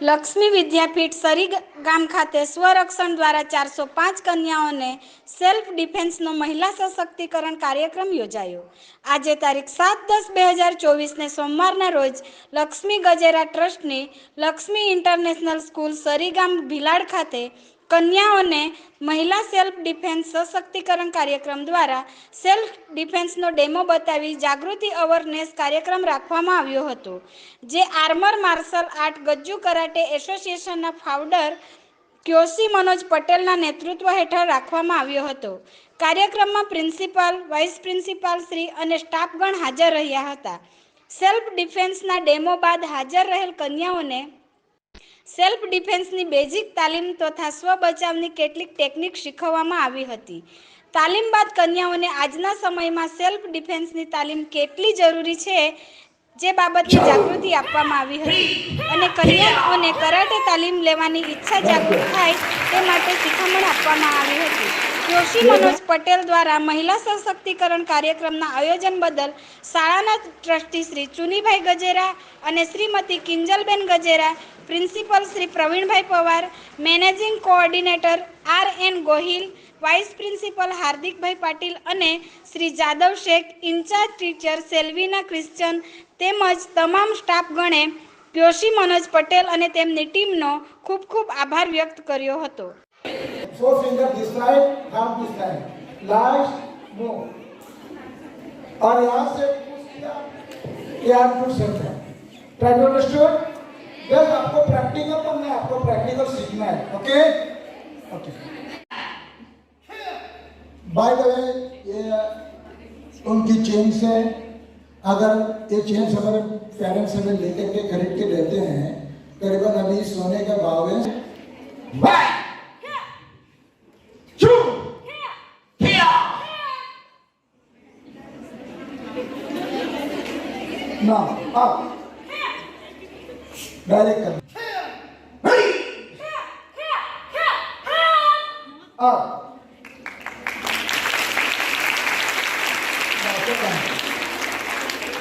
લક્ષ્મી વિદ્યાપીઠ સરી ગામ ખાતે સ્વરક્ષણ દ્વારા ચારસો પાંચ કન્યાઓને સેલ્ફ ડિફેન્સનો મહિલા સશક્તિકરણ કાર્યક્રમ યોજાયો. આજે તારીખ સાત દસ બે હજાર ચોવીસને સોમવારના રોજ લક્ષ્મી ગજેરા ટ્રસ્ટની લક્ષ્મી ઇન્ટરનેશનલ સ્કૂલ સરીગામ ભીલાડ ખાતે કન્યાઓને મહિલા સેલ્ફ ડિફેન્સ સશક્તિકરણ કાર્યક્રમ દ્વારા સેલ્ફ ડિફેન્સનો ડેમો બતાવી જાગૃતિ અવેરનેસ કાર્યક્રમ રાખવામાં આવ્યો હતો, જે armour martial art Gajju karate એસોસિએશનના ફાઉન્ડર ક્યોસી મનોજ પટેલના નેતૃત્વ હેઠળ રાખવામાં આવ્યો હતો. કાર્યક્રમમાં પ્રિન્સિપાલ, વાઇસ પ્રિન્સિપાલ શ્રી અને સ્ટાફગણ હાજર રહ્યા હતા. સેલ્ફ ડિફેન્સના ડેમો બાદ હાજર રહેલ કન્યાઓને સેલ્ફ ડિફેન્સની બેઝિક તાલીમ તથા સ્વ બચાવની કેટલીક ટેકનિક શીખવવામાં આવી હતી. તાલીમ બાદ કન્યાઓને આજના સમયમાં સેલ્ફ ડિફેન્સની તાલીમ કેટલી જરૂરી છે જે બાબતની જાગૃતિ આપવામાં આવી હતી અને કન્યાઓને કરાટે તાલીમ લેવાની ઈચ્છા જાગૃત થાય તે માટે શિખામણ આપવામાં આવી હતી. જોશી મનોજ પટેલ દ્વારા મહિલા સશક્તિકરણ કાર્યક્રમના આયોજન બદલ શાળાના ટ્રસ્ટી શ્રી ચુનીભાઈ ગજેરા અને Shrimati Kinjalben Gajera principal Shri Pravinbhai Pawar managing coordinator R N Gohil vice principal Hardikbhai Patil અને શ્રી જાદવ શેખ ઇન્ચાર્જ ટીચર સેલ્વીના ક્રિશ્ચન તેમજ તમામ સ્ટાફગણે પ્યોશી મનોજ પટેલ અને તેમની ટીમનો ખૂબ ખૂબ આભાર વ્યક્ત કર્યો હતો. Four finger this side, thumb this side. Last, move. और यहाँ से push किया, यहाँ सकते हैं. Try to understood? बस आपको प्रैक्टिकल करना है, आपको प्रैक्टिकल सीखना है, okay? Okay. Bye the way ये उनकी चेन से अगर ये चेन हमारे पेरेंट्स हमें लेकर के खरीद के देते हैं करीबन अभी सोने का भाव है One, Now, up. Direct. Ready? Up.